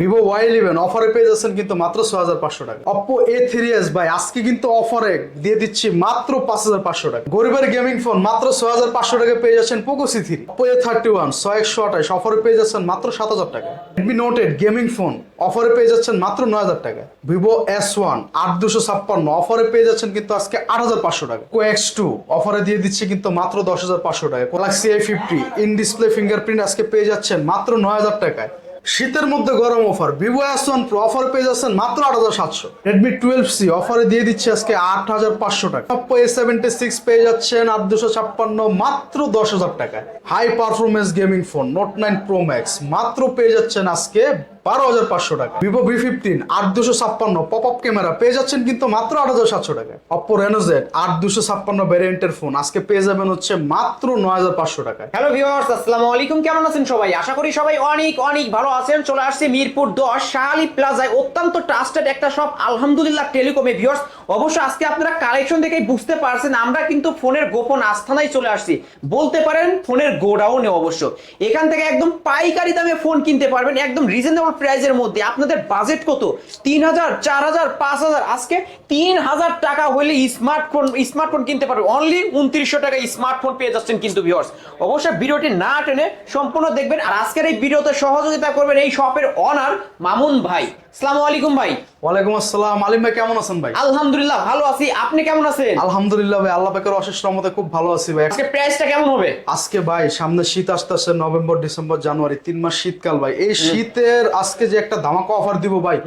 Vivo Y eleven অফারে পেয়ে যাচ্ছেন কিন্তু মাত্র ছ হাজার পাঁচশো টাকা। অপো এ থ্রি এস ভাই, আজকে কিন্তু অফারে দিয়ে দিচ্ছি মাত্র পাঁচ হাজার পাঁচশো টাকা। গরিবের গেমিং ফোন মাত্র ছ হাজার পাঁচশো টাকা পেয়ে যাচ্ছেন Poco C three Oppo A thirty one ছয় একশো আঠাশ অফারে পেয়ে যাচ্ছেন মাত্র সাত হাজার টাকা। Redmi Note eight gaming phone অফারে পেয়ে যাচ্ছেন মাত্র নয় হাজার টাকা। ভিভো এস ওয়ান আট দুশো ছাপ্পান্ন অফারে পেয়ে যাচ্ছেন কিন্তু আজকে আট হাজার পাঁচশো টাকা। কো এক্স টু অফারে দিয়ে দিচ্ছে কিন্তু মাত্র দশ হাজার পাঁচশো টাকা। Galaxy A fifty in display fingerprint আজকে পেয়ে যাচ্ছেন মাত্র নয় হাজার টাকায়। শীতের মধ্যে গরম offer. Vivo S one Pro offer পেয়ে যাচ্ছেন মাত্র আট হাজার সাতশো। রেডমি টুয়েলভ সি অফারে দিয়ে দিচ্ছে আজকে আট হাজার পাঁচশো টাকা। অপো এ সেভেন্টি সিক্স পেয়ে যাচ্ছেন আট দুশো ছাপ্পান্ন, মাত্র দশ হাজার টাকায়। High performance gaming phone Note nine Pro Max মাত্র পেয়ে যাচ্ছেন আজকে বারো হাজার পাঁচশো টাকা। ভিভো ভি ফিফটিন আট দুশো ছাপ্পান্ন পপ আপ ক্যামেরা পেয়ে যাচ্ছেন কিন্তু মাত্র আট হাজার সাতশো টাকা। অপো রেনোজেড আট দুশো ছাপ্পান্ন ভ্যারিয়েন্টের ফোন আজকে পেয়ে যাবেন হচ্ছে মাত্র নয় হাজার পাঁচশো টাকায় হ্যালো ভিউয়ার্স আসসালামু আলাইকুম। কেমন আছেন সবাই? আশা করি সবাই অনেক অনেক ভালো আছেন। চলে আসছি মিরপুর দশ শাহালি প্লাজায়। অত্যন্ত ট্রাস্টেড একটা শপ আলহামদুলিল্লাহ টেলিকমে ভিউয়ার্স অবশ্য আজকে আপনারা কালেকশন দেখেই বুঝতে পারছেন, আমরা কিন্তু ফোনের গোপন আস্থানায় চলে আসছি। বলতে পারেন ফোনের গোডাউনে অবশ্য। এখান থেকে একদম পাইকারি দামে ফোন কিনতে পারবেন, একদম রিজনেবল প্রাইসের মধ্যে। আপনাদের বাজেট কত? তিন হাজার চার হাজার পাঁচ হাজার আজকে তিন হাজার টাকা হলে স্মার্টফোন স্মার্টফোন কিনতে পারবে। অনলি উনত্রিশশো টাকা স্মার্টফোন পেয়ে যাচ্ছেন কিন্তু ভিওর্স অবশ্যই ভিডিওটি না টেনে সম্পূর্ণ দেখবেন। আর আজকের এই ভিডিওতে সহযোগিতা করবেন এই শপের অনার মামুন ভাই। আসসালামু আলাইকুম ভাই। ওয়ালাইকুম আসসালাম। আলিম ভাই কেমন আছেন ভাই? আলহামদুলিল্লাহ ভালো আছি। আপনি কেমন আছেন? আলহামদুলিল্লাহ ভাই আল্লাহ পাকের অশেষ রহমতে খুব ভালো আছি ভাই। আজকে প্রাইসটা কেমন হবে? আজকে ভাই সামনে শীত আসতেছে নভেম্বর ডিসেম্বর জানুয়ারি তিন মাস শীতকাল ভাই। এই শীতের আজকে যে একটা ধামাকা অফার দিব ভাই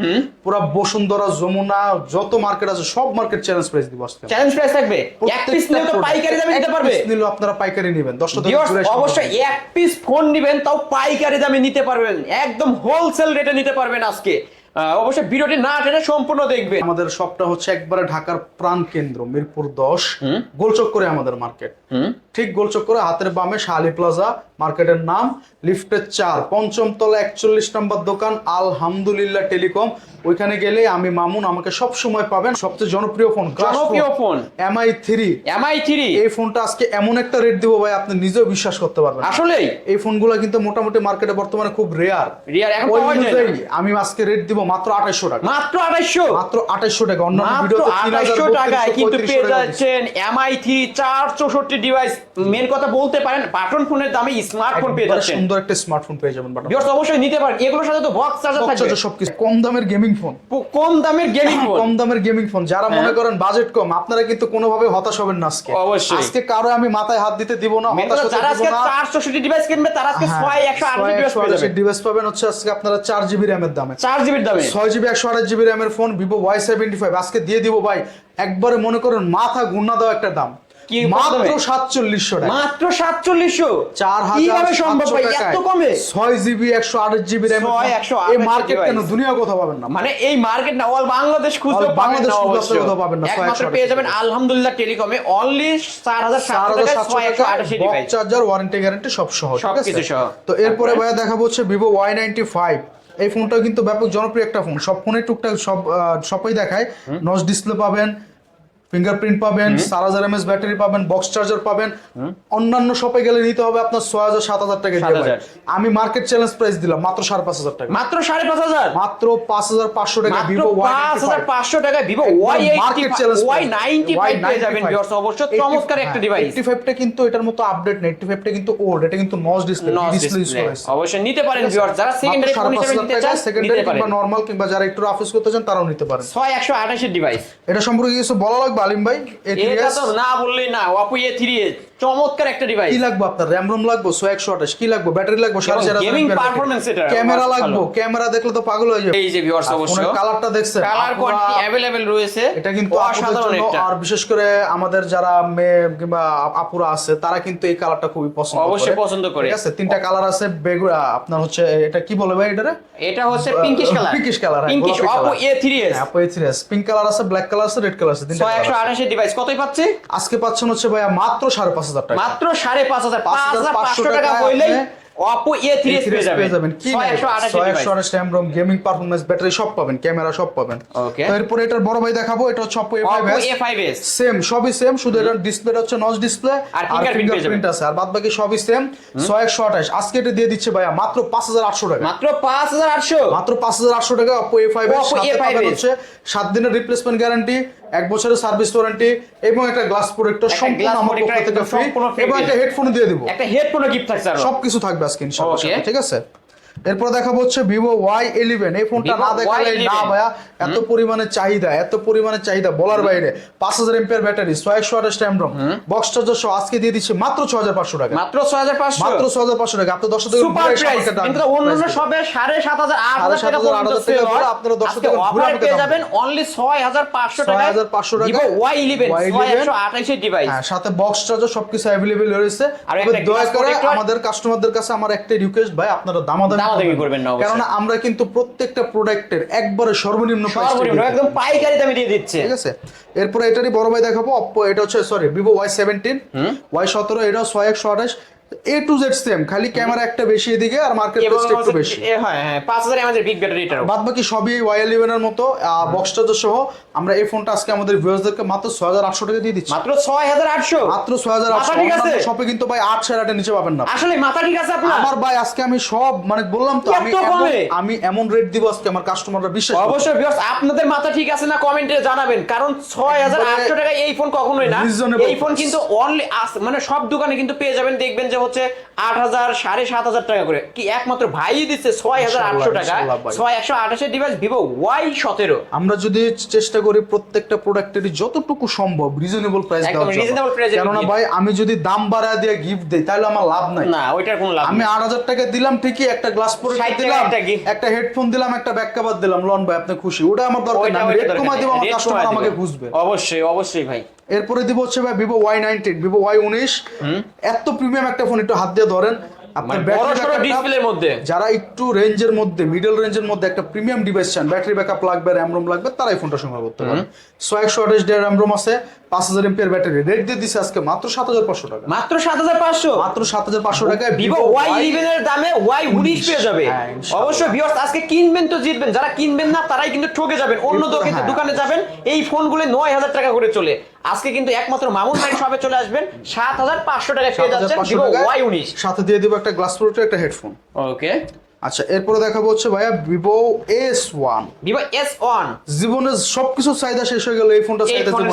পুরা বসুন্ধরা যমুনা যত মার্কেট আছে সব মার্কেট চ্যালেঞ্জ প্রাইস দিব আজকে। চ্যালেঞ্জ প্রাইস থাকবে। এক পিস নিলে তো পাইকারি দামে দিতে পারবে। নিলে আপনারা পাইকারি নেবেন। দশটা থেকে Viewers, ঘুরে এসে অবশ্যই এক পিস ফোন নিবেন তাও পাইকারি দামে নিতে পারবেন। একদম হোলসেল রেটে নিতে পারবেন আজকে। অবশ্যই ভিডিওটি না টেনে সম্পূর্ণ দেখবে আমাদের সবটা হচ্ছে একবারে ঢাকার প্রাণ কেন্দ্র মিরপুর দশ গোলচক্করে আমাদের মার্কেট। ঠিক গোলচক্করে হাতের বামে শাহালি প্লাজা মার্কেটের নাম লিফটের চার পঞ্চম তলা একচল্লিশ নম্বর দোকান আলহামদুলিল্লাহ টেলিকম। ওইখানে গেলে আমি মামুন আমাকে সব সময় পাবেন। সবচেয়ে জনপ্রিয় ফোন জনপ্রিয় phone. Mi three Mi three এই ফোনটা আজকে এমন একটা রেট দিব ভাই আপনি নিজেও বিশ্বাস করতে পারবেন না। আসলেই। এই ফোনগুলো কিন্তু মোটামুটি মার্কেটে বর্তমানে খুব রেয়ার রেয়ার এখন পাওয়া যায় আমি আজকে রেট দিব মাত্র আঠাইশো টাকা। মাত্র আড়াইশো মাত্র আঠাইশো টাকা। অন্যান্য মাত্র ভিডিওতে তিন হাজার আড়াইশো টাকায় কিন্তু পেয়ে যাচ্ছেন এমআই থ্রি চার চৌষট্টি ডিভাইস মেন কথা বলতে পারেন বাটন ফোনের দামে স্মার্টফোন পেয়ে যাচ্ছেন। সুন্দর একটা স্মার্টফোন পেয়ে যাবেন বাটা ভিউয়ার্স অবশ্যই নিতে পারেন। এগুলোর সাথে তো বক্স চার্জার থাকবে। সবকিছু। কম দামের গেমিং ফোন কম দামের গেমিং ফোন কম দামের গেমিং ফোন যারা মনে করেন বাজেট কম আপনারা কিন্তু কোনোভাবে হতাশ হবেন না আজকে। অবশ্যই। আজকে কারও আমি মাথায় হাত দিতে দিব না হতাশ হতে যারা দিব আজকে না। চার চৌষট্টি ডিভাইস কিনবে তারা আজকে হ্যাঁ, ছয় একশো আট ডিভাইস পেয়ে যাবে ডিভাইস পাবেন হচ্ছে আজকে আপনারা চার জিবি র্যামের দামে। চার জিবির দামে। ছয় জিবি একশো আঠাশ জিবি র্যামের phone Vivo Y seventy five আজকে দিয়ে দিব ভাই একবারে মনে করেন মাথা ঘুরনা দেওয়া একটা দাম। কি মাত্র সাতচল্লিশশো টাকা। মাত্র সাতচল্লিশশো? চার হাজার সম্ভব ভাই? এত কমে? ছয় জিবি একশো আঠাশ জিবি র্যাম একশো এই মার্কেট কেন? দুনিয়া কোথাও পাবেন না। মানে এই মার্কেট না অল বাংলাদেশ খুঁজলে বাংলাদেশ কোথাও পাবেন না, একমাত্র পেয়ে যাবেন আলহামদুলিল্লাহ টেলিকমে। অনলি চার হাজার চার হাজার সাতশো টাকা চার্জার ওয়ারেন্টি গ্যারান্টি সব সহ? সবকিছু সহ। তো এরপরে ভাইয়া দেখাবো হচ্ছে ভিভো ওয়াই নাইনটি ফাইভ এই ফোনটা কিন্তু ব্যাপক জনপ্রিয় একটা ফোন। সব ফোনে টুকটাক সব সবই দেখায়। নচ ডিসপ্লে পাবেন ফিঙ্গারপ্রিন্ট পাবেন চার হাজার এমএস ব্যাটারি পাবেন বক্স চার্জার পাবেন। অন্যান্য শপে গেলে নিতে হবে আপনার ছয় হাজার সাত হাজার টাকা দিয়ে ভাই। 7,000 আমি মার্কেট চ্যালেঞ্জ প্রাইস দিলাম মাত্র সাড়ে পাঁচ হাজার টাকা। মাত্র সাড়ে পাঁচ হাজার? মাত্র পাঁচ হাজার পাঁচশো টাকা ভিভো পাঁচ হাজার পাঁচশো টাকায় Vivo Y market challenge Y ninety five পেয়ে যাবেন ভিউয়ার্স অবশ্য চমৎকার একটা ডিভাইস এইটটি ফাইভটা কিন্তু এটার মতো আপডেট নেই এইটটি ফাইভটা কিন্তু ওল্ড এটা কিন্তু নস ডিসপ্লে ডিসপ্লে অবশ্যই নিতে পারেন ভিউয়ার্স যারা সেকেন্ডারি ফোন হিসেবে নিতে চান সেকেন্ডারি কিংবা নরমাল কিংবা যারা একটু রাফিস করতে চান তারাও নিতে পারেন। ছয় একশো আঠাশের ডিভাইস এটা সম্পর্কে কিছু বলা লাগবে? আলিম ভাই এটা তো না বললেই না অপু এ থ্রি চমৎকার একটা ডিভাইস কি লাগবে আপনার? র্যাম রোম লাগবে? ছয় একশো আঠাশ। কি লাগবে? ব্যাটারি লাগবে? সাড়ে চার gaming performance এটা ক্যামেরা লাগবে। ক্যামেরা দেখলে তো পাগল হয়ে যাবে। এই যে ভিউয়ার্স কালারটা দেখছেন। কালার কোয়ান্টিটি অ্যাভেলেবেল রয়েছে। এটা কিন্তু অসাধারণ একটা। আর বিশেষ করে আমাদের যারা মেয়ে কিংবা আপুরা আছে তারা কিন্তু এই কালারটা খুবই পছন্দ করে। অবশ্যই পছন্দ করে। ঠিক আছে? তিনটা কালার আছে। বেগু আপনার হচ্ছে এটা কি বলে ভাই এটারে? এটা হচ্ছে pinkish colour pinkish colour pinkish Oppo A three S আপু এই থ্রি পিঙ্ক কালার আছে ব্ল্যাক কালার আছে রেড কালার আছে তিনটা ছয় একশো colour আছে। আঠাশের ডিভাইস কতই পাচ্ছে? আজকে পাচ্ছেন হচ্ছে ভাইয়া মাত্র সাড়ে পাঁচ হাজার টাকা। মাত্র সাড়ে পাঁচ হাজার পাঁচ হাজার পাঁচশো টাকা হইলেই A3s পেয়ে যাবেন পেয়ে যাবেন। কি নাই? 128 ছয় device। একশো আঠাশ ROM গেমিং পারফরমেন্স ব্যাটারি সব পাবেন ক্যামেরা সব পাবেন। এরপরে এটার বড় ভাই দেখাবো এটা হচ্ছে Oppo Oppo A5s A5s same সবই সেম শুধু এটার ডিসপ্লেটা হচ্ছে নচ ডিসপ্লে আর ফিঙ্গারপ্রিন্ট আছে। আর বাদ বাকি সবই সেম ছয় একশো আঠাশ। আজকে এটা দিয়ে দিচ্ছে ভাইয়া মাত্র পাঁচ হাজার আটশো টাকা। মাত্র 5800 মাত্র পাঁচ হাজার আটশো টাকা অপো এ ফাইভ A5s হচ্ছে সাত দিনের রিপ্লেসমেন্ট গ্যারান্টি এক বছরের সার্ভিস ওয়ারেন্টি এবং একটা গ্লাস প্রোটেক্টর সম্পূর্ণ আমার পক্ষ থেকে ফ্রি এবং একটা হেডফোন দিয়ে দিব। একটা হেডফোন গিফট থাকছে সবকিছু থাকবে আজকে ইনশাআল্লাহ ঠিক আছে? এরপর দেখাবো হচ্ছে ভিভো ওয়াই ইলেভেন এই ফোনটা না দেখালে না ভাইয়া এত পরিমাণে চাহিদা এত পরিমাণে চাহিদা বলার বাইরে। পাঁচ হাজার এমপিআর ব্যাটারি ছয় একশো আঠাশ বক্স চার্জার সহ আজকে দিয়ে দিচ্ছে মাত্র ছ হাজার পাঁচশো টাকা। মাত্র 6500 মাত্র ছ হাজার পাঁচশো টাকা। আপনার দশ হাজার সুপার অন্যান্য সবে সাড়ে সাত হাজার আট হাজার টাকা 7,500 পর্যন্ত টাকা আপনারা দশ টাকা ঘুরে পেয়ে যাবেন অনলি ছয় হাজার পাঁচশো টাকা 6,500 টাকায় ভিভো ওয়াই ইলেভেন Y11 ছয় একশো ডিভাইস সাথে বক্স চার্জার সবকিছু অ্যাভেলেবেল রয়েছে। দয়া করে আমাদের কাস্টমারদের কাছে আমার একটাই রিকোয়েস্ট ভাই আপনারা দামাদামি দামাদামি করবেন না কারণ আমরা কিন্তু প্রত্যেকটা প্রোডাক্টের একবারে সর্বনিম্ন সর্বনিম্ন একদম পাইকারি দামে দিয়ে দিচ্ছে। ঠিক আছে? এরপরে এটারই বড় ভাই দেখাবো অপ্পো এটা হচ্ছে sorry Vivo Y seventeen Y সতেরো এটাও ছয় একশো আঠাশ এ টু জেড সেম খালি ক্যামেরা একটা বেশি এদিকে আর মার্কেট প্রাইসটা একটু বেশি। হ্যাঁ হ্যাঁ পাঁচ হাজার বিগ ব্যাটারি এটারও বাদ বাকি সবই এর মতো বক্স চার্জার সহ আমরা এই ফোনটা আজকে আমাদের ভিউয়ার্সদেরকে মাত্র ছয় হাজার আটশো টাকা দিয়ে দিচ্ছি। মাত্র ছয় হাজার আটশো? মাত্র ছয় হাজার আটশো। মাথা ঠিক আছে? শপে কিন্তু ভাই নিচে পাবেন না। আসলে মাথা ঠিক আছে আপনার? আমার ভাই আজকে আমি সব মানে বললাম তো আমি এমন- আমি এমন রেট দিব আজকে আমার কাস্টমাররা বিশ্বাস করবে। অবশ্যই viewers, আপনাদের মাথা ঠিক আছে না কমেন্টে জানাবেন কারণ ছয় হাজার আটশো টাকা এই ফোন কখনোই না। এই ফোন। কিন্তু অনলি মানে সব দোকানে কিন্তু পেয়ে যাবেন দেখবেন যে হচ্ছে আট হাজার সাড়ে সাত হাজার টাকা করে। কি একমাত্র ভাই দিচ্ছে ছয় হাজার আটশো টাকা? ছয় একশো আঠাশের ডিভাইস ভিভো ওয়াই সতেরো। আমরা যদি চেষ্টা করি প্রত্যেকটা প্রোডাক্টেরই যতটুকু সম্ভব রিজনেবল প্রাইস price এ কেননা ভাই আমি যদি দাম বাড়ায় দিয়ে গিফট দেই তাহলে আমার লাভ নাই। না ওইটার কোনো লাভ আমি আট হাজার টাকা দিলাম ঠিকই একটা গ্লাস পরে দিলাম একটা হেডফোন দিলাম একটা ব্যাক কভার দিলাম। লন ভাই আপনি খুশি। ওটা আমার দরকার না রেট কমাই। দিব আমার কাস্টমার আমাকে। খুঁজবে। অবশ্যই অবশ্যই ভাই। এরপরে দিব হচ্ছে ভাই Vivo Y nineteen Vivo Y উনিশ। এত প্রিমিয়াম একটা ফোন একটু হাত দিয়ে ধরেন। আপনার মানে ব্যাটারি ডিসপ্লের মধ্যে। যারা একটু রেঞ্জের মধ্যে মিডল রেঞ্জের মধ্যে একটা প্রিমিয়াম ডিভাইস চান ব্যাটারি ব্যাকআপ লাগবে র্যাম রোম লাগবে তারাই ফোনটা সংগ্রহ করতে পারেন। ছয় একশো আঠাশ ডে র্যাম রোম আছে পাঁচ হাজার এমপিয়ার ব্যাটারি। রেট দিয়ে দিচ্ছে আজকে মাত্র সাত হাজার পাঁচশো টাকা। মাত্র সাত হাজার পাঁচশো? মাত্র সাত হাজার পাঁচশো টাকায় ভিভো ওয়াই ইলেভেন এর দামে ওয়াই উনিশ। পেয়ে যাবে। হ্যাঁ। অবশ্যই ভিউয়ার্স আজকে কিনবেন তো জিতবেন। যারা কিনবেন না তারাই কিন্তু ঠকে যাবেন। অন্য দোকানে হ্যাঁ। দোকানে যাবেন এই ফোনগুলো নয় হাজার টাকা করে চলে। আজকে কিন্তু একমাত্র মামুন ভাই সবে চলে আসবেন। সাত হাজার পাঁচশো টাকা পেয়ে যাচ্ছেন ভিভো ওয়াই উনিশ। সাথে দিয়ে দিব একটা গ্লাস প্রোটেক্টর একটা হেডফোন ওকে আচ্ছা এরপরে দেখাবো হচ্ছে ভাইয়া Vivo S one Vivo S one জীবনের সবকিছু চাহিদা শেষ হয়ে গেল এই ফোনটা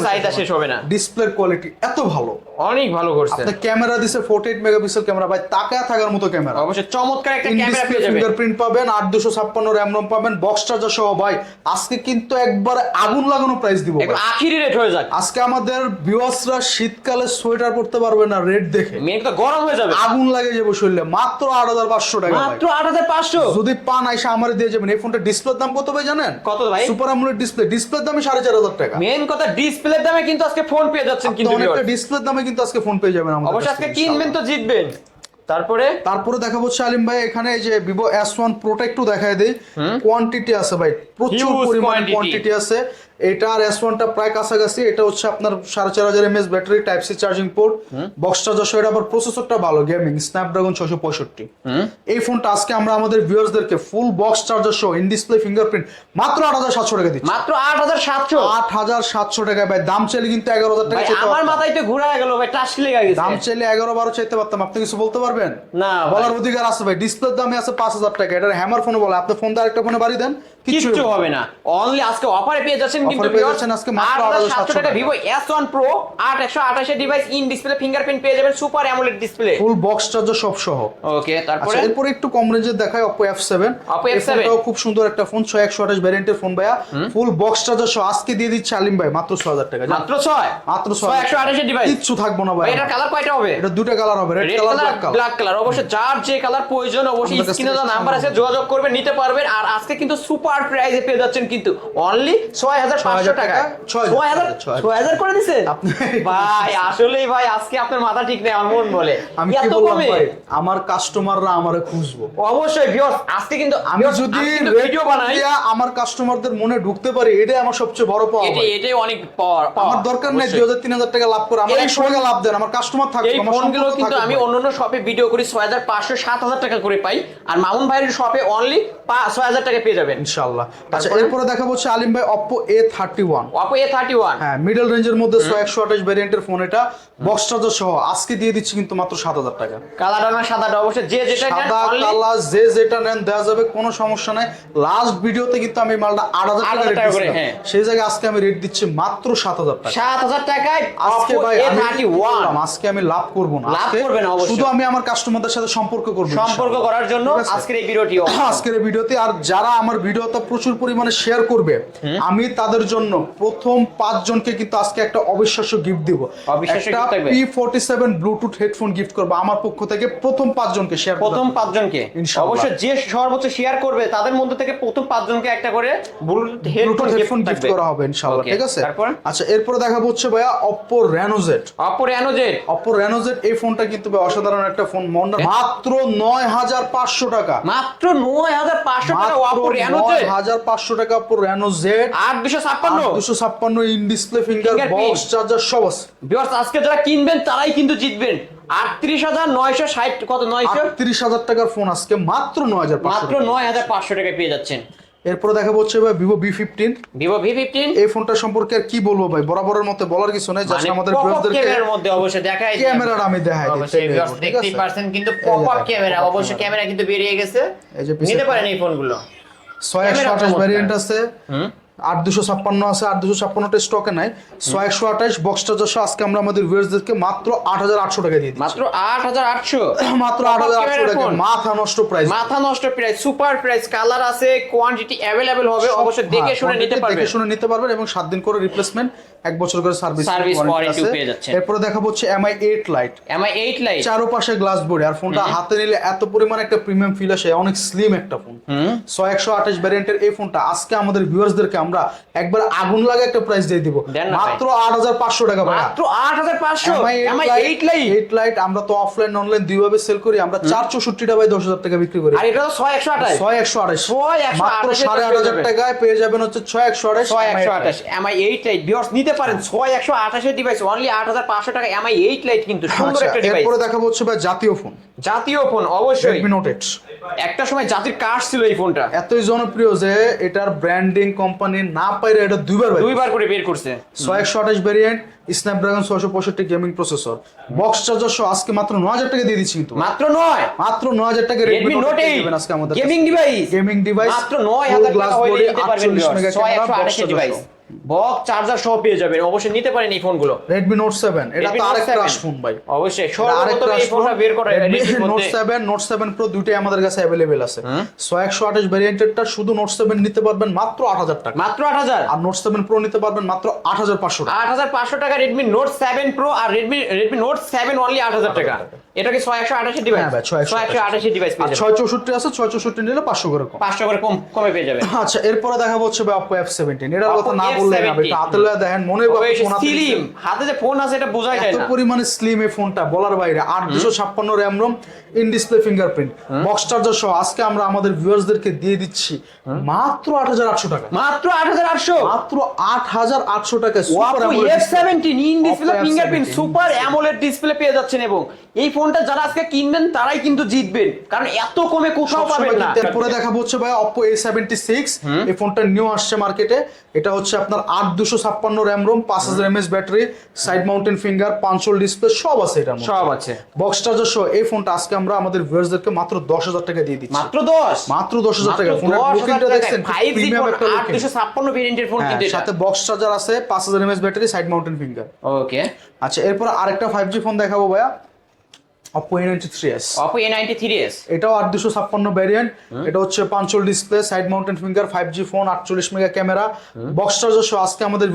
চাহিদা শেষ হবে না। ডিসপ্লের কোয়ালিটি এত ভালো। অনেক ভালো করছে। আপনার ক্যামেরা দিছে 48 মেগাপিক্সেল ক্যামেরা ভাই তাকায় থাকার মতো ক্যামেরা। অবশ্যই চমৎকার একটা ক্যামেরা পেয়ে যাবেন। ফিঙ্গারপ্রিন্ট পাবেন আট দুশো ছাপ্পান্ন র্যাম রোম পাবেন বক্স চার্জার সহ ভাই। আজকে কিন্তু একবার আগুন লাগানো প্রাইস দিব একদম আখিরি রেট হয়ে যাক। আজকে আমাদের ভিউয়ার্সরা শীতকালে সোয়েটার পরতে পারবে না রেট দেখে। তো গরম হয়ে যাবে। আগুন লাগে যাবে শরীরে। মাত্র আট হাজার পাঁচশো টাকা মাত্র আট হাজার পাঁচশো। যদি পান আইসা আমার দিয়ে যাবেন। এই ফোনটা ডিসপ্লের দাম কত ভাই জানেন? কত ভাই? সুপার আমুলের ডিসপ্লে ডিসপ্লের দামে সাড়ে চার হাজার টাকা। মেন কথা ডিসপ্লের দামে কিন্তু আজকে ফোন পেয়ে যাচ্ছেন কিন্তু অনেকটা। ডিসপ্লের দামে কিন্তু আজকে ফোন পেয়ে যাবেন আমাদের অবশ্যই আজকে কিনবেন তো জিতবেন। তারপরে? তারপরে দেখা হচ্ছে আলিম ভাই এখানে এই যে ভিভো এস ওয়ান প্রোটা একটু দেখায় দেই। কোয়ান্টিটি আছে ভাই প্রচুর পরিমাণে কোয়ান্টিটি আছে। এটা আর এস ওয়ানটা প্রায় কাছাকাছি এটা হচ্ছে আপনার সাড়ে চার হাজার mAh battery type C charging port box charger সহ এটা আবার প্রসেসরটা ভালো গেমিং স্ন্যাপড্রাগন ছশো পঁয়ষট্টি। এই ফোনটা আজকে আমরা আমাদের ভিউয়ার্সদেরকে ফুল বক্স চার্জার সহ ইন ডিসপ্লে ফিঙ্গারপ্রিন্ট মাত্র আট হাজার সাতশো টাকা দিচ্ছি। মাত্র আট হাজার সাতশো? আট হাজার সাতশো টাকা ভাই দাম চাইলে কিন্তু এগারো হাজার টাকা আমার মাথায় তো ঘুরা গেল ভাই টাচ লেগে গেছে। দাম চাইলে এগারো বারো চাইতে পারতাম আপনি কিছু বলতে পারবেন? না বলার অধিকার আছে ভাই ডিসপ্লের দামে আছে পাঁচ হাজার টাকা এটার হ্যামার ফোনে বলে আপনি ফোন দিয়ে আরেকটা ফোনে বাড়ি দেন কিচ্ছু হবে না। অনলি আজকে অফারে পেয়ে যাচ্ছেন কিন্তু পেয়ে যাচ্ছেন আজকে মাত্র 8700 8,700 টাকা ভিভো এস ওয়ান প্রো আট একশো আঠাশে ডিভাইস ইন ডিসপ্লে ফিঙ্গারপ্রিন্ট পেয়ে যাবেন super AMOLED display full box charger সব সহ ওকে তারপরে? আচ্ছা এরপরে একটু কম দেখায় Oppo F seven Oppo F7 এটাও খুব সুন্দর একটা ফোন ছয় একশো আঠাশ ভ্যারিয়েন্টের ফোন ভাইয়া। ফুল বক্স চার্জার সহ। আজকে দিয়ে দিচ্ছে আলিম ভাই মাত্র ছ হাজার টাকা। মাত্র ছয়? মাত্র ছ ছয় একশো আঠাশে ডিভাইস কিচ্ছু থাকব না ভাই এটা কালার কয়টা হবে? এটা দুটো কালার হবে red colour black colour black colour অবশ্যই যার যে কালার প্রয়োজন অবশ্যই স্ক্রিনে বেশ নাম্বার আছে যোগাযোগ করবেন নিতে পারবেন। আর আজকে কিন্তু সুপার অফার প্রাইসে পেয়ে যাচ্ছেন কিন্তু অনলি ছয় হাজার পাঁচশো 6,000 টাকা। ছয় হাজার ছয় হাজার। করে দিছে ভাই আসলেই ভাই আজকে আপনার মাথা ঠিক নেই আমার মন বলে। আমি কি বললাম? ভাই আমার কাস্টমাররা আমারে খুঁজবো। অবশ্যই ভিউয়ার্স আজকে কিন্তু আমি যদি ভিডিও বানাই। আমার কাস্টমারদের মনে ঢুকতে পারি এটাই আমার সবচেয়ে বড় পাওয়া এটাই। এটাই অনেক পাওয়ার আমার দরকার নেই দুই হাজার তিন হাজার টাকা লাভ করে আমার এই টাকা লাভ দেন আমার কাস্টমার থাকবে এই ফোনগুলো কিন্তু আমি। অন্যান্য শপে ভিডিও করি ছয় হাজার পাঁচশো সাত হাজার টাকা করে পাই। আর মামুন ভাইয়ের শপে অনলি ছয় হাজার টাকা পেয়ে যাবেন। ইনশাআল্লাহ আচ্ছা এরপরে দেখা হচ্ছে আলিম ভাই হ্যাঁ মিডল রেঞ্জের মধ্যে ফোন এটা। বক্স চার্জার সহ আজকে দিয়ে দিচ্ছি কিন্তু মাত্র সাত হাজার টাকা। কালারটা না সাদাটা যে যেটা নেন সাদা কালার যে যেটা নেন দেওয়া যাবে কোনো সমস্যা নাই। লাস্ট ভিডিওতে কিন্তু আমি মালটা আট হাজার টাকা রেট হ্যাঁ। সেই জায়গায় আজকে আমি রেট দিচ্ছি মাত্র সাত হাজার টাকা। সাত হাজার টাকায় আজকে ভাই এ আমি থার্টি কি ওয়ান বললাম, আজকে আমি লাভ করব না। লাভ করবেন অবশ্যই। শুধু আমি আমার কাস্টমারদের সাথে সম্পর্ক করব সম্পর্ক করার জন্য আজকের এই ভিডিওটি আজকের এই ভিডিওতে আর যারা আমার ভিডিওটা প্রচুর পরিমাণে শেয়ার করবে। আমি তাদের জন্য প্রথম পাঁচ জনকে কিন্তু আজকে একটা অবিশ্বাস্য গিফট দিব। একটা P forty seven Bluetooth headphone gift করব আমার পক্ষ থেকে প্রথম পাঁচ জনকে শেয়ার প্রথম পাঁচজনকে। অবশ্যই যে সর্বোচ্চ শেয়ার করবে তাদের মধ্যে থেকে প্রথম পাঁচজনকে একটা করে ব্লুটুথ হেডফোন গিফট করা হবে ইনশাআল্লাহ ঠিক আছে? আচ্ছা এরপরে দেখাবো হচ্ছে ভাইয়া Oppo Reno Z Oppo Reno Z Oppo Reno Z এই ফোনটা কিন্তু অসাধারণ একটা ফোন মন্ডা মাত্র নয় হাজার পাঁচশো টাকা। মাত্র নয় হাজার পাঁচশো টাকা অপো রেনো জেড হাজার পাঁচশো টাকা অপো রেনোজেট আট দুশো ছাপ্পান্ন। দুশো ছাপ্পান্ন in display finger box charger সব আছে। ভিউয়ার্স আজকে যারা কিনবেন তারাই কিন্তু জিতবেন। আটত্রিশ হাজার নয়শো ষাট কত নয়শো? আটত্রিশ হাজার টাকার ফোন আজকে মাত্র নয় হাজার মাত্র নয় হাজার পাঁচশো টাকায় পেয়ে যাচ্ছেন। এরপরে দেখাবো হচ্ছে ভাই Vivo B fifteen Vivo V fifteen এই ফোনটা সম্পর্কে আর কি বলব ভাই? বরাবরের মতো বলার কিছু নেই জাস্ট আমাদের ভিউয়ারদেরকে ক্যামেরার মধ্যে অবশ্যই দেখাই ক্যামেরার আমি দেখাই দেখতেই পারছেন কিন্তু পপ আপ ক্যামেরা অবশ্যই ক্যামেরা কিন্তু বেরিয়ে গেছে। এই যে নিতে পারেন এই ফোনগুলো ছয় একশো আঠাশ। ভ্যারিয়েন্ট আছে আট দুশো ছাপ্পান্ন আছে আট দুশো ছাপ্পান্নটা স্টকে নাই। ছয় একশো আঠাশ বক্স আজকে আমরা আমাদের ভিউয়ার্সদেরকে মাত্র আট হাজার আটশো টাকা দিয়ে মাত্র আট হাজার আটশো? মাত্র আট হাজার আটশো টাকা মাথা নষ্ট প্রাইস মাথা নষ্ট প্রাইস সুপার প্রাইস কালার আছে কোয়ান্টিটি অ্যাভেলেবেল হবে অবশ্যই দেখে শুনে নিতে পারবে দেখে শুনে নিতে পারবেন এবং সাত দিন করে রিপ্লেসমেন্ট এক বছর করে সার্ভিস Service warranty পেয়ে যাচ্ছেন। এরপরে দেখাবো হচ্ছে Mi eight Lite Mi eight Lite চারোপাশে glass board আর ফোনটা হাতে নিলে এত পরিমাণ একটা প্রিমিয়াম ফিল আসে অনেক স্লিম একটা ফোন ছয় একশো আঠাশ ভ্যারিয়েন্টের এই ফোনটা আজকে আমাদের ভিউয়ার্সদেরকে আমরা একবার আগুন লাগা একটা প্রাইস দিয়ে দিব। মাত্র আট হাজার পাঁচশো টাকা মাত্র আট হাজার পাঁচশো? এইট লাইট এইট লাইট আমরা তো অফলাইন অনলাইন দুইভাবে সেল করি আমরা চার চৌষট্টিটা বাই দশ হাজার টাকা বিক্রি করি। আর এটা তো ছয় একশো আঠাশ। ছয় একশো আঠাশ। ছয় একশো মাত্র সাড়ে আট হাজার টাকায় পেয়ে যাবেন হচ্ছে ছয় একশো আঠাশ। ছয় একশো আঠাশ। এমআই এইট লাইট ভিউয়ার্স নিতে পারেন। ছয় একশো আঠাশের ডিভাইস অনলি আট হাজার পাঁচশো টাকা। এমআই এইট লাইট কিন্তু? সুন্দর আচ্ছা, একটা ডিভাইস এরপরে দেখাবো হচ্ছে ভাই জাতীয় ফোন জাতীয় ফোন অবশ্যই। একটা সময় জাতির কাজ ছিল এই ফোনটা। এতই জনপ্রিয় যে এটার ব্র্যান্ডিং কোম্পানি না পাইরে এটা দুইবার দুইবার করে বের করছে। ছয় একশো আঠাশ ভ্যারিয়েন্ট স্ন্যাপড্রাগন ছয়শো পঁয়ষট্টি গেমিং প্রসেসর বক্স চার্জার সহ আজকে মাত্র ন হাজার টাকা দিয়ে দিচ্ছি কিন্তু। মাত্র নয়? মাত্র ন হাজার টাকা রেডমি নোট আজকে আমাদের গেমিং ডিভাইস গেমিং ডিভাইস মাত্র নয় হাজার টাকা হইলে নিতে পারবেন ছয় একশো আঠাশের ডিভাইস বক্স চার্জার সহ পেয়ে যাবেন। অবশ্যই নিতে পারেন এই ফোনগুলো। রেডমি নোট সেভেন এটা তো Note আরেক 7 ক্রাশ ফোন ভাই। অবশ্যই সর্বপ্রথম এই ফোনটা বের করা Redmi মধ্যে। সেভেন নোট সেভেন প্রো দুইটাই আমাদের কাছে অ্যাভেলেবেল আছে। ছয় একশো আঠাশ ভ্যারিয়েন্টেরটা শুধু নোট সেভেন নিতে পারবেন মাত্র আট হাজার টাকা। মাত্র আট হাজার? আর নোট সেভেন প্রো নিতে পারবেন মাত্র আট হাজার পাঁচশো টাকা। আট হাজার পাঁচশো টাকা রেডমি নোট সেভেন প্রো আর রেডমি নোট সেভেন অনলি আট হাজার টাকা। এটা কি ছয় একশো আঠাশি ডিভাইস হ্যাঁ ভাই, 628 আঠাশি। ডিভাইস পেয়ে যাবেন। ছয় চৌষট্টি আছে ছয় চৌষট্টি নিলে পাঁচশো করে কম। পাঁচশো করে কম কমে পেয়ে যাবেন। আচ্ছা এরপরে দেখা হচ্ছে ভাই অপো এফ এটার কথা না বললে না F17 এটা হাতে লয়ে দেখেন মনে হবে ফোন হাতে স্লিম হাতে যে ফোন আছে এটা বোঝাই যায় এত পরিমাণে স্লিম এই ফোনটা বলার বাইরে। আট দুশো ছাপ্পান্ন RAM ROM in display fingerprint box charger সহ আজকে আমরা আমাদের ভিউয়ার্সদেরকে দিয়ে দিচ্ছি মাত্র আট হাজার আটশো টাকা। মাত্র আট হাজার আটশো? মাত্র আট হাজার আটশো টাকা super Oppo F17 in display fingerprint super AMOLED display পেয়ে যাচ্ছেন এবং এই ফোনটা যারা আজকে কিনবেন তারাই কিন্তু জিতবেন। কারণ এত কমে কোথাও পাবেন না। এরপরে দেখাবো হচ্ছে ভাই সেভেন্টি সিক্স এই ফোনটা নিউ আসছে মার্কেটে এটা হচ্ছে আপনার আট দুশো ছাপ্পান্ন র্যাম রোম পাঁচ হাজার mAh battery side mounted finger পাঁচশোল display সব আছে এটা সব আছে। বক্স চার্জার সহ এই ফোনটা আজকে আমরা আমাদের ভিউয়ার্সদেরকে মাত্র দশ হাজার টাকা দিয়ে দিচ্ছি। মাত্র দশ? মাত্র দশ হাজার টাকা। ফোনের লুকিংটা দেখছেন প্রিমিয়াম একটা আট দুশো ছাপ্পান্ন ভেরিয়েন্টের ফোন কিন্তু সাথে বক্স চার্জার আছে পাঁচ হাজার mAh battery side mounted finger. Okay আচ্ছা এরপর আরেকটা ফাইভ জি ফোন দেখাবো ভাইয়া। Oppo A ninety three S Oppo A ninety three S এটাও আট দুশো ছাপ্পান্ন ভ্যারিয়েন্ট এটা হচ্ছে পাঁচল display side mounted finger five G phone আটচল্লিশ মেগা ক্যামেরা বক্স চার্জার সহ আজকে আমাদের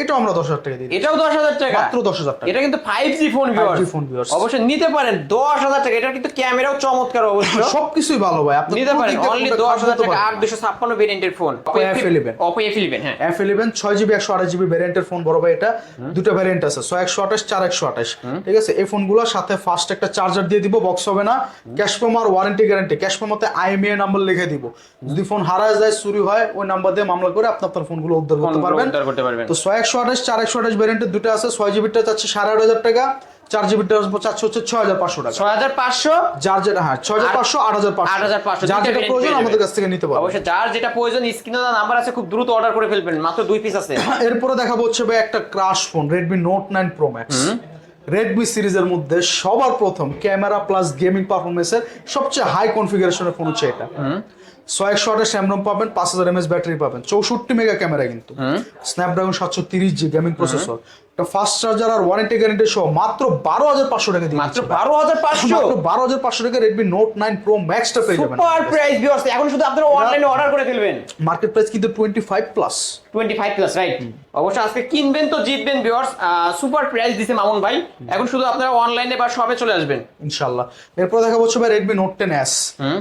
এটাও আমরা দশ হাজার টাকা দিই এটাও দশ হাজার টাকা? মাত্র দশ হাজার টাকা। এটা কিন্তু five G phone 5G phone viewers। অবশ্যই নিতে পারেন দশ হাজার টাকা। এটা কিন্তু ক্যামেরাও চমৎকার অবশ্য। সবকিছুই ভালো ভাই। আপনি নিতে পারেন অনলি দশ হাজার টাকা আট দুশো ছাপ্পান্ন ভেরিয়েন্টের phone F11 Oppo F eleven হ্যাঁ। এফ ইলেভেন ছয় জিবি একশো আঠাশ জিবি ভ্যারিয়েন্টের ফোন বড় ভাই এটা দুটো ভ্যারিয়েন্ট আছে। ছয় একশো আঠাশ চার একশো আঠাশ। ঠিক আছে? এই ফোনগুলোর সাথে ফার্স্ট একটা চার্জার দিয়ে দিব বক্স হবে না। ক্যাশ আর ওয়ারেন্টি গ্যারান্টি ক্যাশ প্রোমাতে আইএমএ নাম্বার লিখে দিব। যদি ফোন হারায় যায় চুরি হয় ওই নাম্বার দিয়ে মামলা করে আপনি আপনার ফোনগুলো উদ্ধার করতে পারবেন। তো ছয় একশো আঠাশ চার একশো আঠাশ ভ্যারিয়েন্টের দুটো আছে। ছয় জিবিটা চাচ্ছে সাড়ে আট হাজার টাকা। চার জিবিটা চাচ্ছে হচ্ছে ছয় হাজার পাঁচশো টাকা। ছয় হাজার পাঁচশো? যার যেটা হ্যাঁ ছয় হাজার পাঁচশো আট হাজার পাঁচশো। 8,500 যার যেটা প্রয়োজন আমাদের কাছ থেকে নিতে পারবেন। অবশ্যই যার যেটা প্রয়োজন স্ক্রিনে নাম্বার আছে খুব দ্রুত অর্ডার করে ফেলবেন। মাত্র দুই পিস আছে। এরপরে দেখাবো হচ্ছে ভাই একটা crush phone Redmi Note nine Pro Max Redmi সিরিজের মধ্যে সবার প্রথম ক্যামেরা প্লাস গেমিং পারফরমেন্সের সবচেয়ে হাই কনফিগারেশনের ফোন হচ্ছে এটা। ছয় একশো আঠাশ স্যামরম পাবেন পাঁচ হাজার এমএস ব্যাটারি পাবেন। চৌষট্টি মেগা ক্যামেরা কিন্তু। স্ন্যাপড্রাগন সাতশো তিরিশ জি গেমিং প্রসেসর একটা ফাস্ট চার্জার আর ওয়ারেন্টি গ্যারেন্টি সহ মাত্র বারো হাজার পাঁচশো টাকা মাত্র বারো হাজার পাঁচশো? বারো হাজার পাঁচশো টাকা রেডমি নোট নাইন প্রো ম্যাক্সটা পেয়ে যাবেন। সুপার প্রাইস ভিউয়ার্স এখন শুধু আপনারা অনলাইনে অর্ডার করে ফেলবেন। মার্কেট প্রাইস কিন্তু twenty five plus twenty five plus right অবশ্যই আজকে কিনবেন তো জিতবেন ভিউয়ার্স সুপার প্রাইস দিছে মামুন ভাই। এখন শুধু আপনারা অনলাইনে বা শপে চলে আসবেন। ইনশাল্লাহ এরপর দেখা হচ্ছে ভাই রেডমি নোট টেন এস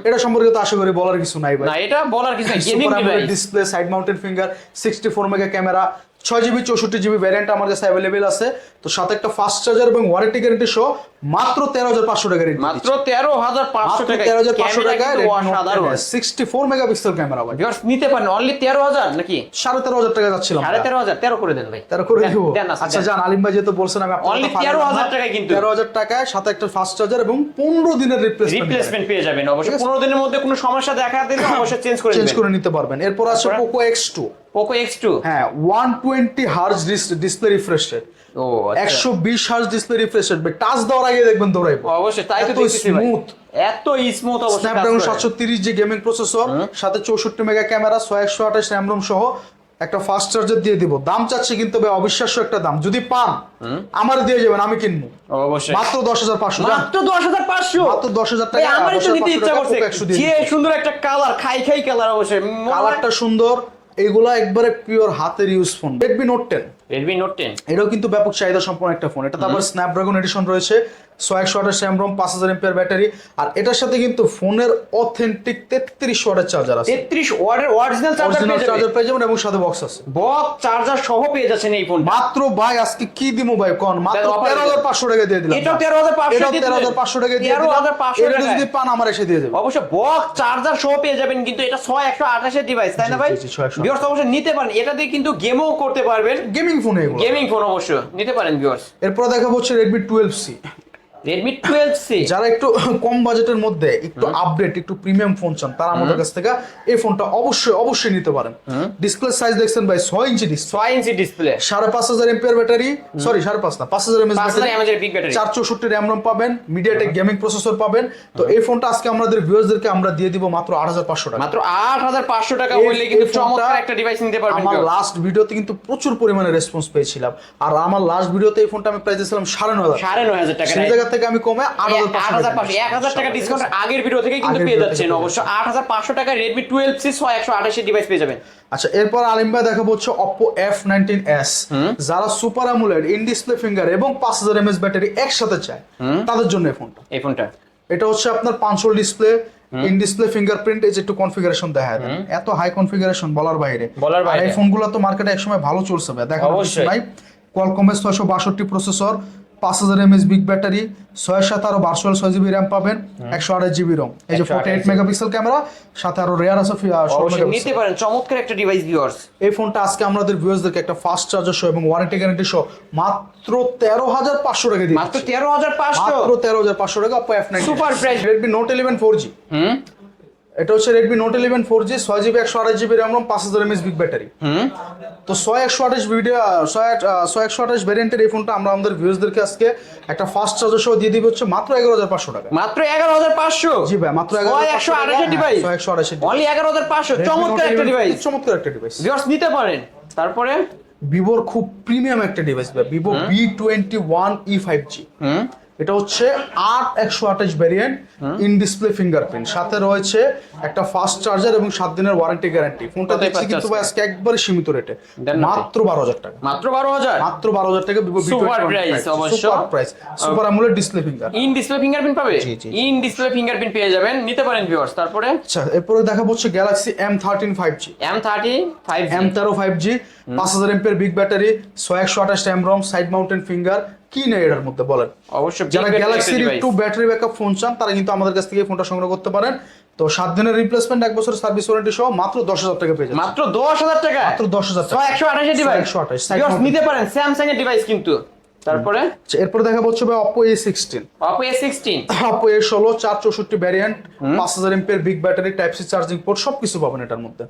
এটা সম্পর্কে তো আশা করি বলার কিছু নাই ভাই। না এটা বলার কিছু নাই। Gaming device display side mounted finger sixty four mega camera ছয় জিবি চৌষট্টি জিবি ভ্যারিয়েন্ট আমার কাছে অ্যাভেলেবেল আছে। তো সাথে একটা ফাস্ট চার্জার এবং ওয়ারেন্টি গ্যারেন্টি সহ মাত্র তেরো হাজার পাঁচশো টাকা রেট মাত্র তেরো হাজার পাঁচশো টাকা তেরো হাজার পাঁচশো টাকা sixty four mega pixel camera ভাই। ভিউয়ার্স নিতে পারেন অনলি তেরো হাজার নাকি? সাড়ে তেরো হাজার টাকা যাচ্ছিলাম। সাড়ে তেরো হাজার তেরো করে দেন ভাই। তেরো করে দিব। না, আচ্ছা। জান আলিম ভাই যেহেতু বলছেন আমি Only 13,000 টাকায় কিন্তু। তেরো হাজার টাকায় সাথে একটা ফাস্ট চার্জার এবং পনেরো দিনের রিপ্লেসমেন্ট রিপ্লেসমেন্ট পেয়ে যাবেন অবশ্যই পনেরো দিনের মধ্যে কোনো সমস্যা দেখা দিলে অবশ্যই চেঞ্জ করে চেঞ্জ করে নিতে পারবেন। এরপর আছে Poco X two Poco X two হ্যাঁ one twenty hertz display refresh rate ও আচ্ছা। একশো বিশ hertz display refresh rate touch দেওয়ার আগে দেখবেন দৌড়াইবো। অবশ্যই তাই তো smooth। এত স্মুথ অবশ্যই স্ন্যাপড্রাগন সাতশো তিরিশ জি গেমিং প্রসেসর সাথে চৌষট্টি মেগা ক্যামেরা ছয় একশো আঠাশ র্যাম রোম সহ একটা ফাস্ট চার্জার দিয়ে দিব। দাম চাচ্ছি কিন্তু অবিশ্বাস্য একটা দাম। যদি পান আমার দিয়ে যাবেন আমি কিনবো। অবশ্যই। মাত্র দশ হাজার পাঁচশো মাত্র দশ হাজার পাঁচশো? মাত্র দশ হাজার টাকা আমারই তো নিতে ইচ্ছা করছে। যে সুন্দর একটা কালার খাই খাই কালার অবশ্যই। কালারটা সুন্দর এইগুলা একবারে পিওর হাতের use phone Redmi Note ten Redmi Note ten এটাও কিন্তু ব্যাপক চাহিদা সম্পন্ন একটা ফোন এটা তারপর স্ন্যাপড্রাগন এডিশন রয়েছে। ছয় একশো আঠাশ র্যাম পাঁচ হাজার এমপিআর ব্যাটারি। আর এটার সাথে কিন্তু ফোনের অথেন্টিক তেত্রিশ ওয়াটের চার্জার আছে। তেত্রিশ ওয়ার্ডের অরিজিনাল চার্জার চার্জার পেয়ে যাবেন এবং সাথে বক্স আছে। বক চার্জার সহ পেয়ে যাচ্ছেন এই ফোন মাত্র ভাই আজকে কি দিমু ভাই? কোন? মাত্র তেরো হাজার পাঁচশো টাকা দিয়ে দিলাম। এটাও 13,500 এটাও দিয়ে তেরো হাজার পাঁচশো টাকা দিয়ে দিলাম। 13,500 এটা টাকায়। যদি পান আমার এসে দিয়ে দেবে। অবশ্য বক চার্জার সহ পেয়ে যাবেন কিন্তু এটা ছয় একশো আঠাশের ডিভাইস তাই না ভাই? জি, জি, 628 ভিউয়ার্স অবশ্যই নিতে পারেন। এটা দিয়ে কিন্তু গেমও করতে পারবেন। গেমিং ফোন এগুলো। গেমিং ফোন অবশ্য। নিতে পারেন ভিউয়ার্স এরপর দেখা হচ্ছে Redmi twelve C Redmi twelve C যারা একটু কম বাজেটের মধ্যে একটু আপডেট একটু প্রিমিয়াম ফোন চান তারা আমাদের কাছ থেকে এই ফোনটা অবশ্যই অবশ্যই নিতে পারেন। ডিসপ্লে সাইজ দেখছেন ভাই ছয় ইঞ্চি ছয় ইঞ্চি ডিসপ্লে সাড়ে পাঁচ হাজার এমপিআর ব্যাটারি সরি সাড়ে পাঁচ না পাঁচ হাজার এমএস ব্যাটারি চার চৌষট্টি র্যাম রোম পাবেন মিডিয়াটেক গেমিং প্রসেসর পাবেন। তো এই ফোনটা আজকে আমাদের ভিউয়ার্সদেরকে আমরা দিয়ে দিব মাত্র আট হাজার পাঁচশো টাকা। মাত্র আট হাজার পাঁচশো টাকা হইলে কিন্তু চমৎকার একটা ডিভাইস নিতে পারবেন আমার। লাস্ট ভিডিওতে কিন্তু প্রচুর পরিমাণে রেসপন্স পেয়েছিলাম। আর আমার লাস্ট ভিডিওতে এই ফোনটা আমি প্রাইস দিয়েছিলাম সাড়ে নয় হাজার। সাড়ে নয় হাজার টাকা। থেকে আমি কমে আট হাজার পাঁচশো। এক হাজার টাকা ডিসকাউন্ট আগের ভিডিও থেকে কিন্তু পেয়ে যাচ্ছেন অবশ্য। আট হাজার পাঁচশো টাকা রেডমি টুয়েলভ সি ছয় একশো ডিভাইস পেয়ে যাবেন। আচ্ছা এরপর আলিম ভাই দেখাবো হচ্ছে অপো এফ নাইনটিন এস যারা সুপার ইন ডিসপ্লে ফিঙ্গার এবং পাঁচ হাজার এমএস ব্যাটারি একসাথে চায় তাদের জন্য এই ফোনটা এই ফোনটা এটা হচ্ছে আপনার পাঁচশো ডিসপ্লে ইন ডিসপ্লে ফিঙ্গারপ্রিন্ট এই যে একটু কনফিগারেশন দেখা দেন। এত হাই কনফিগারেশন বলার বাইরে। বলার বাইরে। এই ফোনগুলো তো মার্কেটে একসময় ভালো চলছে ভাই। দেখা অবশ্যই। নাই। কোয়ালকমের ছয়শো বাষট্টি প্রসেসর পাঁচ হাজার এমএস বিগ ব্যাটারি ছয়ের সাথে আরও ভার্চুয়াল ছয় জিবি র্যাম পাবেন একশো আঠাশ জিবি রম এই যে 128 ফোর্টি এইট মেগাপিক্সেল ক্যামেরা সাথে আরও রেয়ার আছে নিতে পারেন চমৎকার একটা ডিভাইস ভিউয়ার্স এই ফোনটা আজকে আমাদের ভিউয়ার্সদেরকে একটা ফাস্ট চার্জার সহ এবং ওয়ারেন্টি গ্যারান্টি সহ মাত্র তেরো হাজার পাঁচশো টাকা দিয়ে মাত্র তেরো হাজার পাঁচশো? মাত্র তেরো হাজার পাঁচশো টাকা Super price. Redmi Note eleven four G এটা হচ্ছে Redmi Note eleven four G ছয় জিবি একশো আঠাশ জিবি র্যাম পাঁচ হাজার এমএস বিগ ব্যাটারি তো ছয় একশো আঠাশ ভিডিও ছয় ছয় একশো আঠাশ ভ্যারিয়েন্টের এই ফোনটা আমরা আমাদের ভিউয়ার্সদেরকে আজকে একটা ফাস্ট চার্জার সহ দিয়ে দিবে হচ্ছে মাত্র এগারো হাজার পাঁচশো টাকা। মাত্র এগারো হাজার পাঁচশো? জি ভাই মাত্র এগারো একশো আঠাশের ডিভাইস ছয় একশো আঠাশের অনলি এগারো হাজার পাঁচশো। চমৎকার একটা ডিভাইস চমৎকার একটা ডিভাইস ভিউয়ার্স নিতে পারেন। তারপরে? ভিভোর খুব প্রিমিয়াম একটা ডিভাইস ভাই Vivo B twenty one E five G এটা হচ্ছে আট একশো আঠাশ ভ্যারিয়েন্ট ইন ডিসপ্লে ফিঙ্গারপ্রিন্ট সাথে রয়েছে একটা ফাস্ট চার্জার এবং সাত দিনের ওয়ারেন্টি গ্যারান্টি ফোনটা দেখছি কিন্তু আজকে? একবারে সীমিত রেটে মাত্র বারো হাজার টাকা। মাত্র বারো হাজার? মাত্র বারো হাজার টাকা ভিভো Super price অবশ্য। Super price super আমুলের display finger in display fingerprint পাবে। ইন ডিসপ্লে ফিঙ্গারপ্রিন্ট পেয়ে যাবেন। নিতে পারেন ভিউয়ার্স তারপরে? আচ্ছা এরপরে দেখা হচ্ছে Galaxy M thirteen five G M thirty five M তেরো ফাইভ জি পাঁচ হাজার এমপের বিগ ব্যাটারি ছয় একশো আঠাশ M ROM side mounted finger কি নেই এটার মধ্যে? বলেন। অবশ্য big যারা গ্যালাক্সির একটা ব্যাটারি ব্যাকআপ ফোন চান তারা কিন্তু আমাদের কাছ থেকে ফোনটা সংগ্রহ করতে পারেন। তো সাত দিনের রিপ্লেসমেন্ট এক বছরের সার্ভিস ওয়ারেন্টি সহ মাত্র দশ হাজার টাকা পেয়ে মাত্র দশ হাজার টাকা মাত্র দশ হাজার টাকা। একশো আঠাশের ডিভাইস 128 side Viewers, mounted। নিতে পারেন স্যামসাং এর ডিভাইস কিন্তু। তারপরে? আচ্ছা, এরপরে দেখা হচ্ছে ভাই Oppo A sixteen Oppo A sixteen Oppo A ষোলো চার চৌষট্টি ভ্যারিয়েন্ট পাঁচ হাজার এমপের big battery type C charging port সবকিছু পাবেন এটার মধ্যে।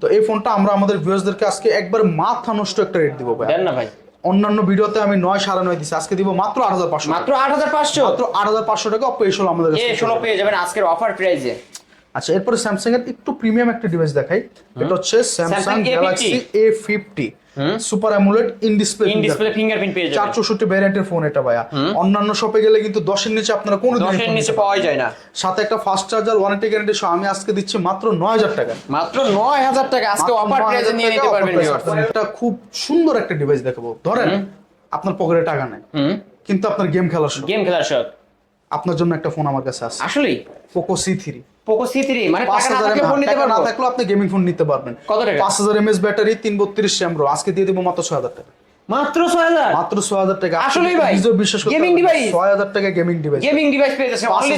তো এই ফোনটা আমরা আমাদের ভিউয়ার্সদেরকে আজকে একবার মাথা নষ্ট একটা রেট দিব ভাই। না ভাই। অন্যান্য ভিডিওতে আমি নয় সাড়ে নয় দিচ্ছি আজকে দিব মাত্র আট হাজার পাঁচশো মাত্র আট হাজার পাঁচশো? মাত্র আট হাজার পাঁচশো টাকা অপো আমাদের পেয়ে পেয়ে যাবেন আজকের অফার প্রাইজে। আচ্ছা এরপরে স্যামসাং এর একটু প্রিমিয়াম একটা ডিভাইস দেখাই। এটা হচ্ছে Samsung Samsung A50 Galaxy A fifty super AMOLED in display in display fingerprint পেয়ে যাবেন। চৌষট্টি ভ্যারিয়েন্টের ফোন এটা ভাইয়া। অন্যান্য শপে গেলে কিন্তু দশের নিচে আপনারা কোনো দশের নিচে পাওয়া যায় না। সাথে একটা ফাস্ট চার্জার ওয়ারেন্টি গ্যারান্টি সহ আমি আজকে দিচ্ছি মাত্র নয় হাজার টাকা। মাত্র নয় হাজার টাকা। আজকে অফার 9,000 প্রাইজে নিয়ে নিতে পারবেন একটা খুব সুন্দর একটা ডিভাইস দেখাবো। ধরেন আপনার পকেটে টাকা নেই। কিন্তু আপনার গেম খেলার শখ। গেম খেলার শখ। আপনার জন্য একটা ফোন আমার কাছে আছে। আসলেই? Poco C three Poco C three মানে পাঁচ হাজার ফোন নিতে না থাকলেও আপনি গেমিং ফোন নিতে পারবেন। কত টাকা? পাঁচ হাজার এমএস ব্যাটারি তিন বত্রিশ র্যাম আজকে দিয়ে দেবো মাত্র ছয় হাজার টাকা। মাত্র ছয় হাজার? মাত্র ছয় হাজার টাকা। আপনি আসলেই ভাই? বিশ্বাস করতে না। ছয় হাজার টাকা গেমিং ডিভাইস গেমিং ডিভাইস পেয়ে যাচ্ছে অনলি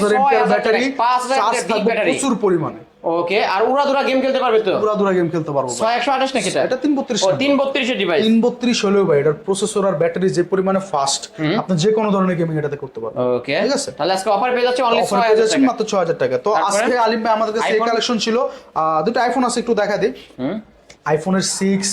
ব্যাটারি টাকা পাঁচ হাজার চার্জ বিগ ব্যাটারি প্রচুর পরিমাণে। ওকে আর উড়া দুরা গেম খেলতে পারবে তো? পুরা দুরা গেম খেলতে পারব ভাই। ছয় একশো আঠাশ নাকি এটা? এটা তিন বত্রিশ ও তিন বত্রিশের ডিভাইস তিন বত্রিশ হলেও ভাই এটার প্রসেসর আর ব্যাটারি যে পরিমাণে ফাস্ট আপনি যে কোনো ধরনের গেমিং এটাতে করতে পারবেন। ওকে ঠিক আছে। তাহলে আজকে অফার পেয়ে যাচ্ছে অনলি অফার ছয় পেয়ে হাজার টাকা মাত্র ছয় হাজার টাকা। তো আজকে আলিম ভাই আমাদের কাছে এই কালেকশন ছিল। দুটো আইফোন আছে একটু দেখা দিই। আইফোনের six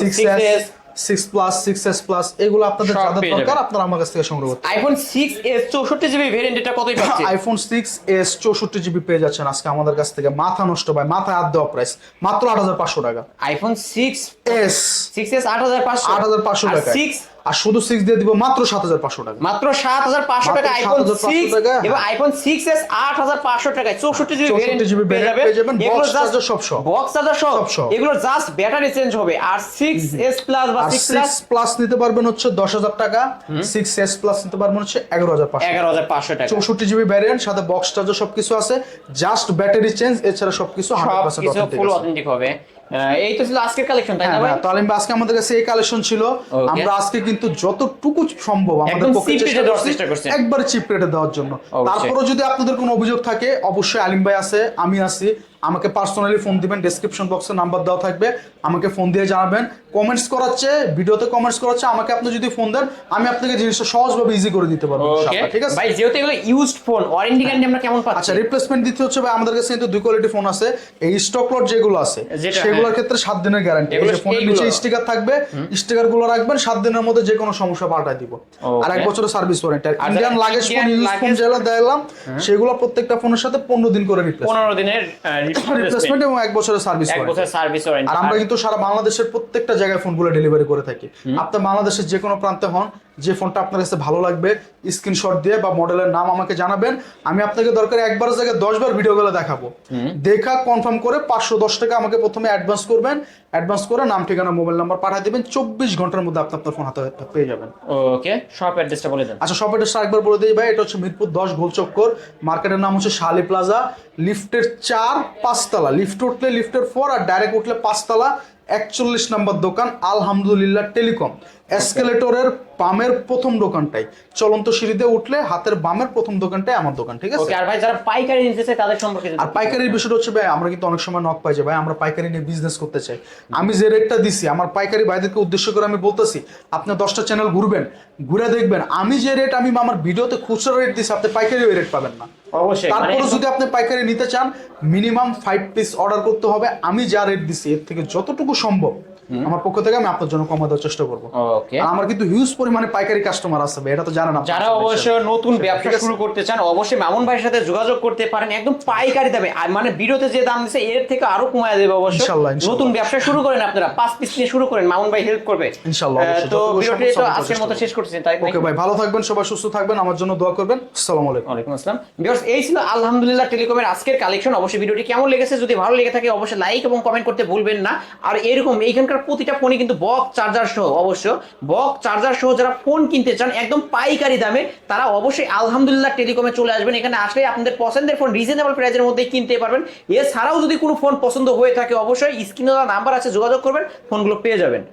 six 6s S six plus six S plus এগুলো আপনাদের যাদের দরকার আপনারা আমার কাছ থেকে সংগ্রহ করতে আইফোন সিক্স এস চৌষট্টি জিবি ভেরিয়েন্ট এটা কতই পাচ্ছে? আইফোন সিক্স এস চৌষট্টি জিবি পেয়ে যাচ্ছেন আজকে আমাদের কাছ থেকে। মাথা নষ্ট ভাই মাথা হাত দেওয়া প্রাইস মাত্র আট হাজার পাঁচশো টাকা। IPhone six S six S আট হাজার পাঁচশো। আট হাজার পাঁচশো টাকা সিক্স আর শুধু সিক্স দিয়ে দিব মাত্র সাত হাজার পাঁচশো টাকা। মাত্র সাত হাজার পাঁচশো টাকা আইফোন সিক্স এবং। আইফোন সিক্স এস আট হাজার পাঁচশো টাকায় চৌষট্টি জিবি 64 GB variant পেয়ে যাবেন, সব সহ। বক্স চার্জার সব। সব এগুলো জাস্ট ব্যাটারি চেঞ্জ হবে। আর সিক্স এস প্লাস বা সিক্স প্লাস নিতে পারবেন হচ্ছে দশ হাজার টাকা। সিক্স এস প্লাস নিতে পারবেন হচ্ছে এগারো হাজার পাঁচশো এগারো হাজার পাঁচশো টাকা। চৌষট্টি জিবি ভ্যারিয়েন্ট সাথে বক্স চার্জার সবকিছু আছে। জাস্ট ব্যাটারি চেঞ্জ এছাড়া সবকিছু হান্ড্রেড পার্সেন্ট ফুল অথেন্টিক হবে। এই তো ছিল আজকের কালেকশন তাই না হ্যাঁ ভাই? ভাই, তাহলে আজকে আমাদের কাছে এই কালেকশন ছিল। আমরা আজকে কিন্তু যতটুকু সম্ভব আমাদের পক্ষে চেষ্টা করছি একবার চিপ রেটে দেওয়ার জন্য। তারপরে যদি আপনাদের কোনো অভিযোগ থাকে অবশ্যই আলিম ভাই আছে আমি আছি। আমাকে পার্সোনালি ফোন দিবেন ডেসক্রিপশন বক্সে নাম্বার দেওয়া থাকবে। আমাকে ফোন দিয়ে জানাবেন। কমেন্টস করাচ্ছে ভিডিওতে কমেন্টস করাচ্ছে আমাকে আপনি যদি ফোন দেন আমি আপনাকে জিনিসটা সহজভাবে ইজি করে দিতে পারব ঠিক আছে? ভাই যেহেতু এগুলো ইউজড ফোন ওয়ারেন্টি গ্যারান্টি আমরা কেমন পাচ্ছি? আচ্ছা রিপ্লেসমেন্ট দিতে হচ্ছে ভাই আমাদের কাছে কিন্তু দুই কোয়ালিটি ফোন আছে। এই স্টক লট যেগুলো আছে সেগুলোর হ্যাঁ। ক্ষেত্রে সাত দিনের গ্যারান্টি এই ফোনের নিচে স্টিকার থাকবে স্টিকারগুলো রাখবেন সাত দিনের মধ্যে যে কোনো সমস্যা পাল্টায় দিব। আর এক বছরের সার্ভিস ওয়ারেন্টি আর Indian luggage phone use phone যেগুলো দিলাম সেগুলো প্রত্যেকটা ফোনের সাথে পনেরো দিন করে রিপ্লেস পনেরো দিনের রিপ্লেসমেন্ট এবং এক বছরের সার্ভিস এক বছরের সার্ভিস ওয়ারেন্টি আর আমরা কিন্তু সারা বাংলাদেশের প্রত্যেকটা জায়গায় ফোনগুলো ডেলিভারি করে থাকি। আপনি বাংলাদেশের যে কোনো প্রান্তে হন যে ফোনটা আপনার কাছে ভালো লাগবে স্ক্রিনশট দিয়ে বা মডেলের নাম আমাকে জানাবেন। আমি আপনাকে দরকার একবার জায়গায় দশবার ভিডিওগুলো দেখাবো। দেখা কনফার্ম করে পাঁচশো দশ টাকা আমাকে প্রথমে অ্যাডভান্স করবেন। অ্যাডভান্স করে নাম ঠিকানা মোবাইল নাম্বার পাঠিয়ে দিবেন। চব্বিশ ঘণ্টার মধ্যে আপনি আপনার ফোন হাতে পেয়ে যাবেন। ওকে শপ অ্যাড্রেসটা বলে দেন। আচ্ছা সব এটা একবার বলে দিই ভাই এটা হচ্ছে মিরপুর দশ গোলচক্কর মার্কেটের নাম হচ্ছে শালি প্লাজা। লিফটের চার পাঁচতলা লিফট উঠলে লিফটের ফোর আর ডাইরেক্ট উঠলে পাঁচতলা। একচল্লিশ নাম্বার দোকান আলহামদুলিল্লাহ টেলিকম। এসকেলেটরের বামের প্রথম দোকানটাই। চলন্ত সিঁড়িতে উঠলে হাতের বামের প্রথম দোকানটাই আমার দোকান ঠিক আছে? আর ভাই যারা পাইকারি নিতে চায় তাদের সম্পর্কে আর পাইকারির বিষয়টা হচ্ছে ভাই আমরা কিন্তু অনেক সময় নক পাই যে ভাই আমরা পাইকারি নিয়ে বিজনেস করতে চাই। আমি যে রেটটা দিছি আমার পাইকারি ভাইদেরকে উদ্দেশ্য করে আমি বলতেছি আপনি দশটা চ্যানেল ঘুরবেন ঘুরে দেখবেন। আমি যে রেট আমি আমার ভিডিওতে খুচরো রেট দিচ্ছি আপনি পাইকারি ওই রেট পাবেন না। অবশ্যই মানে তারপরে যদি আপনি পাইকারি নিতে চান মিনিমাম ফাইভ পিস অর্ডার করতে হবে। আমি যা রেট দিচ্ছি এর থেকে যতটুকু সম্ভব আমার পক্ষ থেকে আমি আপনার জন্য কমা দেওয়ার চেষ্টা করব। আমার কিন্তু হিউজ পরিমাণে পাইকারি কাস্টমার আছে এটা তো জানেন যারা সবাই। অবশ্য নতুন ব্যবসা শুরু করতে চান অবশ্যই মামুন ভাইয়ের সাথে যোগাযোগ করতে পারেন। একদম পাইকারি দামে। মানে ভিডিওতে যে দাম দিচ্ছে এর থেকে আরও কমায় দেবে অবশ্য ইনশাল্লাহ, ইনশাল্লাহ। নতুন ব্যবসা শুরু করেন আপনারা পাঁচ পিস নিয়ে শুরু করেন মামুন ভাই হেল্প করবে। তো ভিডিওটি তো আজকের মতো শেষ করতেছেন তাই ওকে ভাই ভালো থাকবেন সবাই সুস্থ থাকবেন আমার জন্য দোয়া করবেন। আসসালামু আলাইকুম। ওয়ালাইকুম আসসালাম। ভিউয়ার্স এই ছিল আলহামদুলিল্লাহ টেলিকমের আজকের কালেকশন অবশ্যই ভিডিওটি কেমন লেগেছে যদি ভালো লেগে থাকে অবশ্যই লাইক এবং কমেন্ট করতে ভুলবেন না। আর এরকম এইখানকার প্রতিটা ফোনই কিন্তু বক চার্জার সহ, অবশ্য বক চার্জার সহ যারা ফোন কিনতে চান, একদম পাইকারি দামে, তারা অবশ্যই আলহামদুলিল্লাহ টেলিকমে চলে আসবেন। এখানে আসলে আপনাদের পছন্দের ফোন রিজনেবল প্রাইসের মধ্যে কিনতে পারবেন। এছাড়াও যদি কোনো ফোন পছন্দ হয়ে থাকে, অবশ্যই স্ক্রিনে নাম্বার আছে, যোগাযোগ করবেন ফোনগুলো পেয়ে যাবেন।